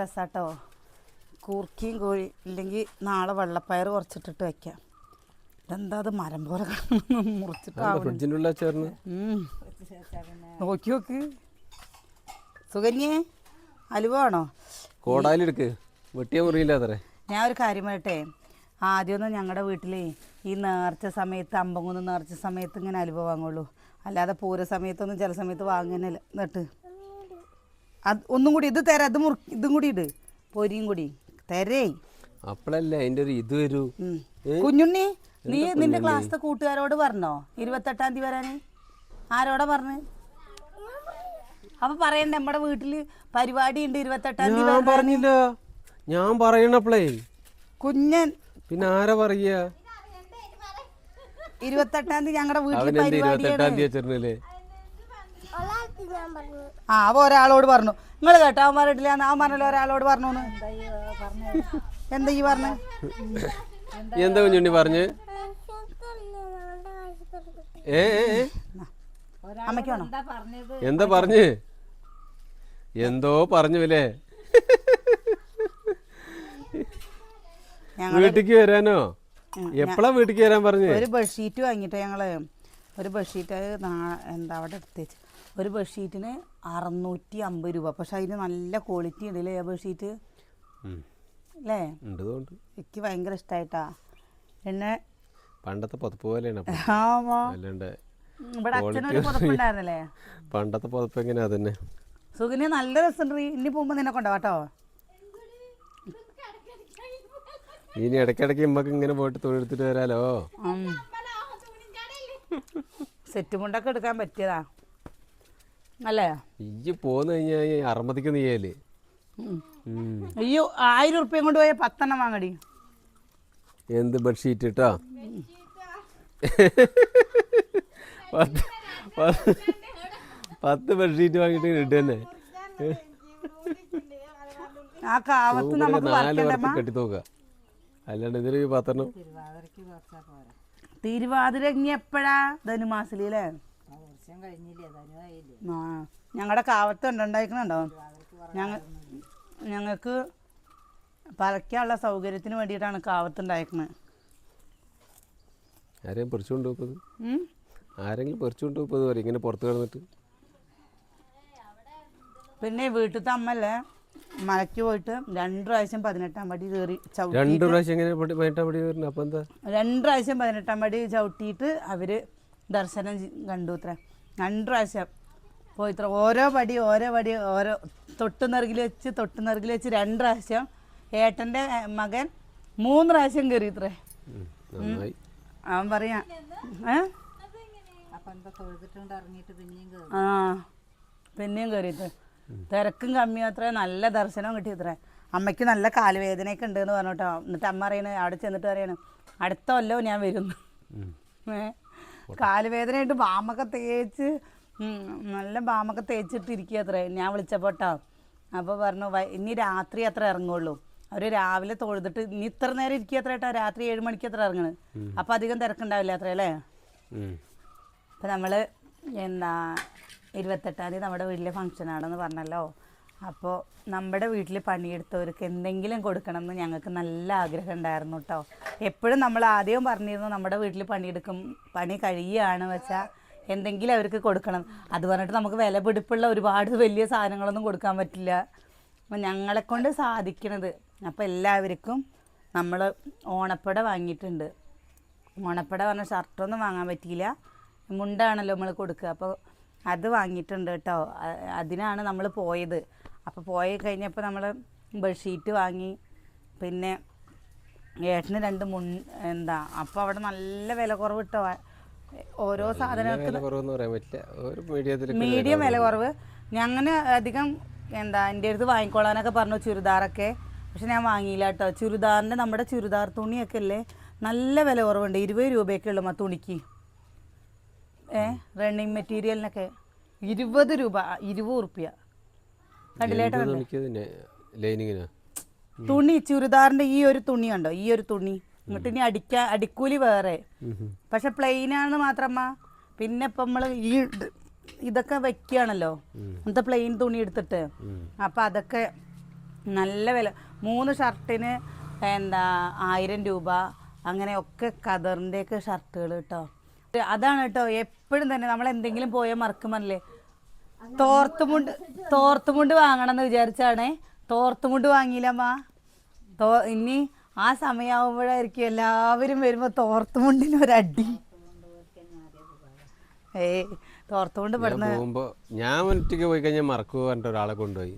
രസാട്ടോ. കൂർക്കിയും കോഴി ഇല്ലെങ്കിൽ നാളെ വെള്ളപ്പയർ കുറച്ചിട്ടിട്ട് വെക്കാം. ഇതെന്താ അത് മരം പോലെ ചേർന്ന്? നോക്കി നോക്ക്. സുകന്യേ അലുവാണോ കോടാലിയെടുക്ക് വെട്ടിയ മുറിയില്ല അത്രേ. ഞാൻ ഒരു കാര്യം പറയട്ടെ. ആദ്യമൊന്നും ഞങ്ങളുടെ വീട്ടിലെ ഈ നേർച്ച സമയത്ത് അമ്പങ്കുന്ന് നേർച്ച സമയത്ത് ഇങ്ങനെ അലുവ വാങ്ങുള്ളൂ. അല്ലാതെ പൂര സമയത്തൊന്നും ചില സമയത്ത് വാങ്ങുന്നില്ല. എന്നിട്ട് അത് ഒന്നും കൂടി ഇത് തരാം. ഇത് മുറി ഇതും കൂടി ഇട്. പൊരിയും കൂടി. തരേ. അപ്പഴല്ലേ അതിന്റെ ഒരു ഇത് വരൂ. കുഞ്ഞുണ്ണി നീ നിന്റെ ക്ലാസ്സിലെ കൂട്ടുകാരോട് പറഞ്ഞോ? ഇരുപത്തെട്ടാം തീയതി വരാന്. ആരോടാ പറഞ്ഞു? അപ്പൊ പറയണ്ട നമ്മുടെ വീട്ടിൽ പരിപാടി ഉണ്ട് ഇരുപത്തെട്ടാം തീയതി ഞാൻ. പറഞ്ഞില്ല. ഞാൻ പറയണപ്പളേ. കുഞ്ഞൻ. പിന്നെ ആരാ പറയാ ഇരുപത്തെട്ടാം തീയതി ഞങ്ങളുടെ വീട്ടിൽ അവനെന്ത് ഇരുപത്തെട്ടാം പരിപാടിയാണ് തീയതി വെച്ചിരുന്നില്ലേ? ആ അവ ഒരാളോട് പറഞ്ഞു. നിങ്ങൾ കേട്ടോ അവൻ പറഞ്ഞിട്ടില്ല. അവൻ പറഞ്ഞല്ലോ ഒരാളോട് പറഞ്ഞു എന്താ ഈ പറഞ്ഞു? എന്താ കുഞ്ഞുണ്ണി പറഞ്ഞു? ഏ? അമ്മയ്ക്കാണോ എന്താ പറഞ്ഞു? എന്തോ പറഞ്ഞു അല്ലേ വീട്ടിക്ക് വരാനോ? എപ്പോഴാ വീട്ടിക്ക് വരാൻ പറഞ്ഞു? ഒരു ബെഡ്ഷീറ്റ് വാങ്ങിട്ടോ ഞങ്ങൾ? ഒരു ബെഡ്ഷീറ്റ് എന്താ അവിടെ എടുത്തേച്ച് ഒരു ബെഡ്ഷീറ്റിന് അറുന്നൂറ്റി അമ്പത് രൂപ. പക്ഷെ അതിന് നല്ല ക്വാളിറ്റി ഉണ്ട് അല്ലേ ആ ബെഡ്ഷീറ്റ്. അല്ലേ എനിക്ക് ഭയങ്കര ഇഷ്ടമായിട്ടാ പിന്നെ പണ്ടത്തെ പുതപ്പ് പോലെയാണ് ഇവിടെ അച്ഛനൊരു പുതപ്പുണ്ടായിരുന്നല്ലേ? പണ്ടത്തെ പുതപ്പ് എങ്ങനെയാ തന്നെ സുഖിന് നല്ല രസമുണ്ട് ഇനി പോകുമ്പോ നിന്നെ കൊണ്ടുപോട്ടോ ഇനി ഇടയ്ക്കിടയ്ക്ക് ഇമ്മക്ക് ഇങ്ങനെ പോയിട്ട് തൊഴിലെടുത്തിട്ട് വരാലോ. സെറ്റ് മുണ്ടൊക്കെ എടുക്കാൻ പറ്റിയതാ. അല്ലേ? ഇജ്ജ് പോന്ന് കഴിഞ്ഞാൽ അറുപതിക്ക് നീയല്ലേ. അയ്യോ ആയിരം ഉറുപ്പ്യം കൊണ്ട് പോയ പത്തെണ്ണം വാങ്ങടി. എന്ത് ബെഡ്ഷീറ്റ് ഇട്ടാ? പത്ത് ബെഡ്ഷീറ്റ് വാങ്ങിട്ട് ഇട്ട് തന്നെ ആ കാവത്ത് നമുക്ക് നാല് വറക്കണ്ടമ്മ പേർക്ക് കെട്ടി നോക്കുക അല്ലാണ്ട് ഇതിൽ പത്തെണ്ണം. തിരുവാതിര ഇനി എപ്പോഴാ ധനുമാസിലേ ആ ഞങ്ങളുടെ കാവത്ത് ഉണ്ടായിരിക്കണുണ്ടോ ഞങ്ങൾ ഞങ്ങൾക്ക് പലക്കാനുള്ള സൗകര്യത്തിന് വേണ്ടിയിട്ടാണ് കാവത്ത് ഉണ്ടായിരിക്കുന്നത് ആരെയും പൊറിച്ചുകൊണ്ട് പോയത് ആരെങ്കിലും പൊറിച്ചുകൊണ്ട് പോയത് വരെ ഇങ്ങനെ പുറത്ത് കിടന്നിട്ട്? പിന്നെ വീട്ടിൽ അമ്മല്ലേ മലയ്ക്ക് പോയിട്ട് രണ്ട് പ്രാവശ്യം പതിനെട്ടാം പടി കയറി രണ്ട് പ്രാവശ്യം എങ്ങനെ പതിനെട്ടാം പടി വരുന്നത് അപ്പം എന്താ? രണ്ട് പ്രാവശ്യം പതിനെട്ടാം പടി ചവിട്ടിയിട്ട് അവർ ദർശനം കണ്ടു ഇത്ര രണ്ട് പ്രാവശ്യം പോയി ഇത്ര ഓരോ പടി ഓരോ പടി ഓരോ തൊട്ട് നിറകിൽ വെച്ച് തൊട്ട് നിറകിൽ വെച്ച് രണ്ട് പ്രാവശ്യം ഏട്ടന്റെ മകൻ മൂന്ന് പ്രാവശ്യം കയറി ഇത്രേ അവൻ പറയാ ആ പിന്നെയും കയറിയിട്ട് തിരക്കും കമ്മിയാത്രേ നല്ല ദർശനം കിട്ടിയത്രേ. അമ്മയ്ക്ക് നല്ല കാലുവേദനയൊക്കെ ഉണ്ട് എന്ന് പറഞ്ഞോട്ടോ. എന്നിട്ട് അമ്മ അറിയണേ അവിടെ ചെന്നിട്ട് പറയണേ അടുത്ത കൊല്ലവും ഞാൻ വരുന്നു. ഏ? കാലുവേദനയായിട്ട് ബാമൊക്കെ തേച്ച് നല്ല ബാമൊക്കെ തേച്ചിട്ട് ഇരിക്കുക അത്രേ. ഞാൻ വിളിച്ചപ്പോട്ടോ അപ്പോൾ പറഞ്ഞു "വൈ- ഇനി രാത്രി അത്ര ഇറങ്ങുള്ളൂ. അവർ രാവിലെ തൊഴുതിട്ട് ഇനി ഇത്ര നേരം ഇരിക്കുക അത്ര കേട്ടോ രാത്രി ഏഴ് മണിക്ക് അത്ര ഇറങ്ങണ്. അപ്പോൾ അധികം തിരക്കുണ്ടാവില്ല അത്ര അല്ലേ? അപ്പം നമ്മൾ എന്താ ഇരുപത്തെട്ടാം തീയതി നമ്മുടെ വീട്ടിലെ ഫംഗ്ഷനാണെന്ന് പറഞ്ഞല്ലോ. അപ്പോൾ നമ്മുടെ വീട്ടിൽ പണിയെടുത്തവർക്ക് എന്തെങ്കിലും കൊടുക്കണം എന്ന് ഞങ്ങൾക്ക് നല്ല ആഗ്രഹം ഉണ്ടായിരുന്നു കേട്ടോ എപ്പോഴും നമ്മൾ ആദ്യം പറഞ്ഞിരുന്നു നമ്മുടെ വീട്ടിൽ പണിയെടുക്കും പണി കഴിയുകയാണ് വെച്ചാൽ എന്തെങ്കിലും അവർക്ക് കൊടുക്കണം. അത് പറഞ്ഞിട്ട് നമുക്ക് വില പിടിപ്പുള്ള ഒരുപാട് വലിയ സാധനങ്ങളൊന്നും കൊടുക്കാൻ പറ്റില്ല. അപ്പോൾ ഞങ്ങളെക്കൊണ്ട് സാധിക്കണത്. അപ്പോൾ എല്ലാവർക്കും നമ്മൾ ഓണപ്പട വാങ്ങിയിട്ടുണ്ട്. ഓണപ്പട പറഞ്ഞ ഷർട്ടൊന്നും വാങ്ങാൻ പറ്റിയില്ല. മുണ്ടാണല്ലോ നമ്മൾ കൊടുക്കുക. അപ്പോൾ അത് വാങ്ങിയിട്ടുണ്ട് കേട്ടോ അതിനാണ് നമ്മൾ പോയത്. അപ്പോൾ പോയി കഴിഞ്ഞപ്പോൾ നമ്മൾ ബെഡ്ഷീറ്റ് വാങ്ങി. പിന്നെ ഏട്ടന് രണ്ട് മുൻ എന്താ അപ്പോൾ അവിടെ നല്ല വില കുറവ് കിട്ടോ ഓരോ സാധനങ്ങൾക്ക് മീഡിയം വില കുറവ്. ഞങ്ങനെ അധികം എന്താ എന്റെ അടുത്ത് വാങ്ങിക്കോളാനൊക്കെ പറഞ്ഞു ചുരിദാറൊക്കെ. പക്ഷെ ഞാൻ വാങ്ങിയില്ല കേട്ടോ. ചുരിദാറിന്റെ നമ്മുടെ ചുരിദാർ തുണിയൊക്കെ അല്ലേ? നല്ല വില കുറവുണ്ട്. ഇരുപത് രൂപയൊക്കെ ഉള്ളു ആ തുണിക്ക്. ഏ? റണ്ണിങ് മെറ്റീരിയലിനൊക്കെ. ഇരുപത് രൂപ ഇരുപത് ഉറുപ്പ്യ. തുണി ചുരിദാറിന്റെ ഈ ഒരു തുണി ഉണ്ടോ ഈ ഒരു തുണി. എന്നിട്ട് ഇനി അടിക്കാ അടിക്കൂലി വേറെ. പക്ഷെ പ്ലെയിൻ ആണെന്ന് മാത്രമ്മ പിന്നെ ഇപ്പൊ നമ്മൾ ഈ ഇതൊക്കെ വെക്കുകയാണല്ലോ ഇന്നത്തെ പ്ലെയിൻ തുണി എടുത്തിട്ട്. അപ്പൊ അതൊക്കെ നല്ല വില. മൂന്ന് ഷർട്ടിന് എന്താ ആയിരം രൂപ. അങ്ങനെയൊക്കെ കതറിന്റെയൊക്കെ ഷർട്ടുകൾ കേട്ടോ അതാണ് കേട്ടോ എപ്പോഴും തന്നെ നമ്മൾ എന്തെങ്കിലും പോയാൽ മറക്കുമല്ലേ തോർത്തുമുണ്ട് തോർത്തുമുണ്ട് വാങ്ങണം എന്ന് വിചാരിച്ചാണേ. തോർത്തുമുണ്ട് വാങ്ങിയില്ലമ്മ. തോ ഇനി ആ സമയമാകുമ്പോഴായിരിക്കും എല്ലാവരും വരുമ്പോ തോർത്തുമുണ്ടിന് ഒരടി. ഏയ് തോർത്തുമുണ്ട് പെടുന്ന പോകുമ്പോ ഞാൻ ഒറ്റയ്ക്ക് പോയി കഴിഞ്ഞാൽ മറക്കുക പറഞ്ഞിട്ട് ഒരാളെ കൊണ്ടുപോയി.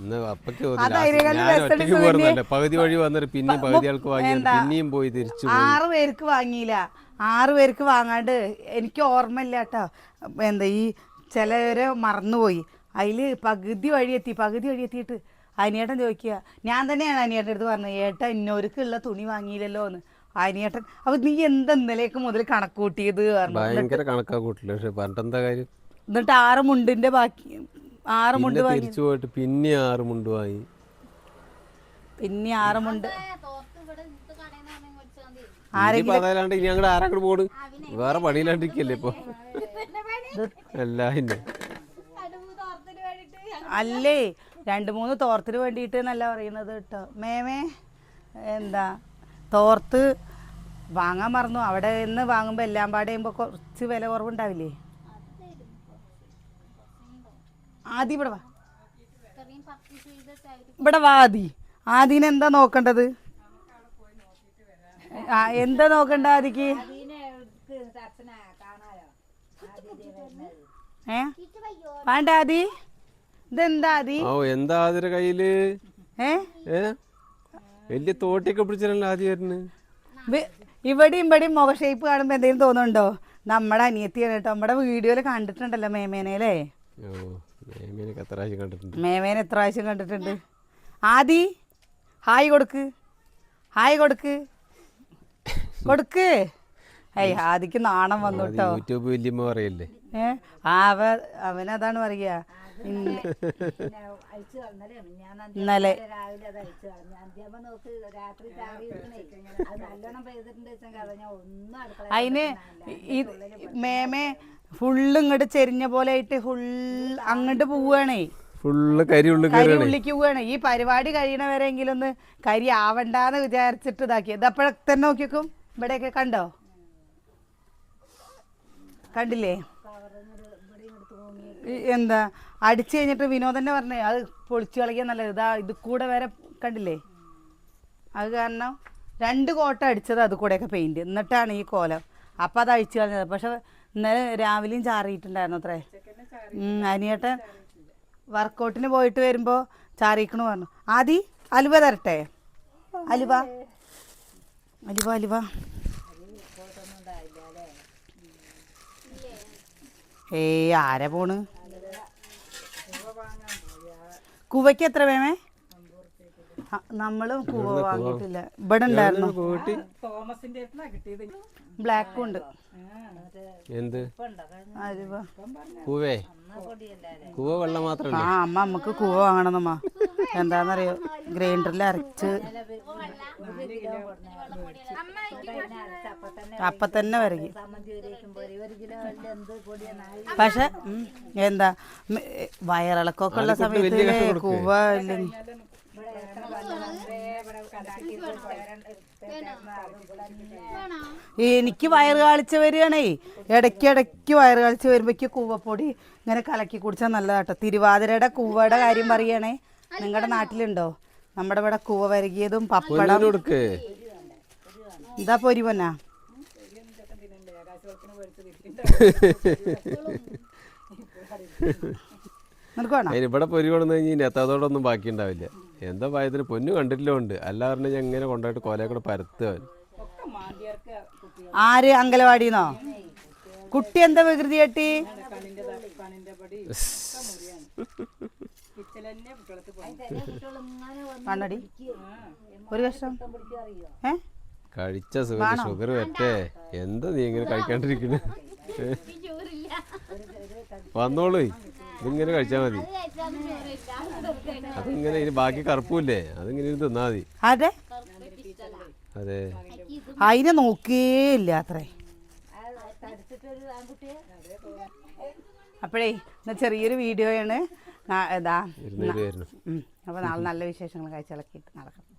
ഇന്ന് അപ്പക്ക് ഒറ്റയ്ക്ക്. പോരുന്നല്ലേ പകുതി വഴി വന്നിട്ട് പിന്നെയും പകുതി ആൾക്ക് വാങ്ങി പിന്നെയും പോയി തിരിച്ചു ആറ് പേർക്ക് വാങ്ങിയില്ല. ആറ് പേർക്ക് വാങ്ങാണ്ട് എനിക്ക് ഓർമ്മയില്ല കേട്ടോ. എന്താ ഈ ചിലവരെ മറന്നുപോയി. അതിൽ പകുതി വഴി എത്തി പകുതി വഴി എത്തിയിട്ട് അനിയേട്ടൻ ചോദിക്കുക ഞാൻ തന്നെയാണ് അനിയേട്ടൻ അടുത്ത് പറഞ്ഞത്. ഏട്ടാ ഇന്നോർക്കുള്ള തുണി വാങ്ങിയില്ലല്ലോ എന്ന് അനിയേട്ടൻ അപ്പൊ നീ എന്താ ഇന്നലേക്ക് മുതൽ കണക്ക് കൂട്ടിയത് പറഞ്ഞു ഭയങ്കര കണക്കാ കൂട്ടില്ല. പക്ഷെ പറഞ്ഞിട്ടെന്താ കാര്യം? എന്നിട്ട് ആറ് മുണ്ടിന്റെ ബാക്കി ആറ് മുണ്ട് തിരിച്ചു പോയിട്ട് പിന്നെ ആറ് മുണ്ട് വാങ്ങി. പിന്നെ ആറ് മുണ്ട്. ആരെങ്കിലും ഇനി ഞങ്ങളുടെ ആരാങ്ങോട്ട് പോണ്? വേറെ പണിയിലാണ്ടിരിക്കല്ലേ ഇപ്പൊ? അല്ല? രണ്ട് മൂന്ന് തോർത്തിന് വേണ്ടിയിട്ട് എന്നല്ല പറയുന്നത് കേട്ടോ. മേമേ എന്താ തോർത്ത് വാങ്ങാൻ മറന്നു. അവിടെ നിന്ന് വാങ്ങുമ്പോൾ എല്ലാം പാടെ ചെയ്യുമ്പോൾ കുറച്ച് വില കുറവുണ്ടാവില്ലേ? ആദ്യം ഇവിടെ വാ. ഇവിടെ വാ ആദി. ആദിനെ എന്താ നോക്കേണ്ടത്? ആ എന്താ നോക്കണ്ട ആദിക്ക്? ഏ? വേണ്ട ആദി. ഇതെന്താ ആദി? ഓ എന്താ അതിന്റെ കയ്യിൽ? ഏ? വലിയ തോട്ടിയൊക്കെ പിടിച്ചിട്ടല്ലോ ആദ്യം വരുന്നത് ഇവിടെയും ഇവിടെയും മുഖ ഷേപ്പ് കാണുമ്പോ എന്തെങ്കിലും തോന്നുന്നുണ്ടോ? നമ്മുടെ അനിയത്തിയാണ് കേട്ടോ. നമ്മുടെ വീഡിയോയിൽ കണ്ടിട്ടുണ്ടല്ലോ മേമേനല്ലേ മേമേനെ എത്ര പ്രാവശ്യം കണ്ടിട്ടുണ്ട്. ആദി ഹായ് കൊടുക്ക്. ഹായ് കൊടുക്ക്. കൊടുക്ക്. ഏയ് ആദിക്ക് നാണം വന്നു കേട്ടോ യൂട്യൂബ് വല്യമ്മ പറയല്ലേ? ഏ? അവ അവനതാണ് പറയുക ഇന്നലെ. അതിന് മേമേ ഫുള്ള് ഇങ്ങോട്ട് ചെരിഞ്ഞ പോലെ ആയിട്ട് ഫുൾ അങ്ങോട്ട് പോവുകയാണേ ഫുള്ള് കരി ഉള്ളു കരി കയറണേ ഉള്ളിക്ക് പോവാണ്. ഈ പരിപാടി കഴിയണവരെങ്കിലും ഒന്ന് കരി ആവണ്ടാന്ന് വിചാരിച്ചിട്ട് ഇതാക്കി. ഇതപ്പോഴൊക്കെ തന്നെ നോക്കിയേക്കും. ഇവിടെയൊക്കെ കണ്ടോ? കണ്ടില്ലേ? എന്താ അടിച്ചു കഴിഞ്ഞിട്ട് വിനോദന്നെ പറഞ്ഞേ അത് പൊളിച്ചു കളിക്കാൻ നല്ല ഇതാ ഇത് കൂടെ വരെ കണ്ടില്ലേ? അത് കാരണം രണ്ട് കോട്ട അടിച്ചത് അത് കൂടെയൊക്കെ പെയിന്റ് എന്നിട്ടാണ് ഈ കോലം. അപ്പം അത് അഴിച്ചു കളഞ്ഞത്. പക്ഷെ ഇന്നലെ രാവിലെയും ചാറിയിട്ടുണ്ടായിരുന്നു അത്രേ. അനിയേട്ടൻ വർക്കൗട്ടിന് പോയിട്ട് വരുമ്പോൾ ചാറിക്കണു പറഞ്ഞു. ആദി അലുവ തരട്ടെ? അലുവ? അലുവ അലുവ. ഏയ് ആരാ പോണ്? കുവയ്ക്ക് എത്ര വേമേ നമ്മളും കുവ വാങ്ങിയിട്ടില്ല. ഇവിടെ ഉണ്ടായിരുന്നു. ബ്ലാക്കും ഉണ്ട്. എന്ത്? കൂവേ? കൂവ വെള്ളം മാത്രമല്ല ആ അമ്മ നമുക്ക് കൂവ വാങ്ങണമെന്നമ്മ എന്താന്നറിയോ? ഗ്രൈൻഡറിൽ അരച്ച് അപ്പൊ തന്നെ വരകി. പക്ഷെ എന്താ വയറിളക്കൊക്കെ ഉള്ള സമയത്ത്. കൂവ ഇല്ലെങ്കിൽ എനിക്ക് വയറ് കാളിച്ച വരികയാണേ. ഇടയ്ക്ക് ഇടയ്ക്ക് വയറ് കാളിച്ച് വരുമ്പോഴേക്ക് കൂവപ്പൊടി ഇങ്ങനെ കലക്കി കുടിച്ചാൽ നല്ലതാട്ടോ. തിരുവാതിരയുടെ കൂവയുടെ കാര്യം പറയുകയാണേ നിങ്ങളുടെ നാട്ടിലുണ്ടോ? നമ്മുടെ ഇവിടെ കൂവ വരകിയതും പപ്പടം. എന്താ പൊരി പൊന്നാ? ഇവിടെ പൊരി കൊണ്ടു കഴിഞ്ഞാൽ എത്താത്തോടൊന്നും ബാക്കി ഉണ്ടാവില്ല എന്താ പായത്തിന്? പൊന്നു കണ്ടിട്ടില്ല ഉണ്ട്. അല്ല പറഞ്ഞ ഞാൻ ഇങ്ങനെ കൊണ്ടുപോയിട്ട് കോലയെ കൂടെ പരത്തുക ആര്? അങ്കലവാടിന്നോ? കുട്ടി എന്താ വികൃതി കെട്ടി കണ്ണടി. ഒരു കഷ്ണം. ഏ? കഴിച്ച സുഖം ഷുഗർ വരട്ടെ എന്താ നീ ഇങ്ങനെ കഴിക്കാണ്ടിരിക്കുന്നു? വന്നോളൂ. ഇതിങ്ങനെ കഴിച്ചാൽ മതി. അതിങ്ങനെ ഇനി ബാക്കി കറുപ്പില്ലേ? അതിങ്ങനെ ഇരുന്ന് തിന്നാ മതി. അതെ അതെ. അതിനെ നോക്കേയില്ല അത്രേ. അപ്പോഴേ ഇന്ന് ചെറിയൊരു വീഡിയോയാണ്. ഇതാ. അപ്പോൾ നാളെ നല്ല വിശേഷങ്ങൾ കഴിച്ചിളക്കിയിട്ട് നടക്കണം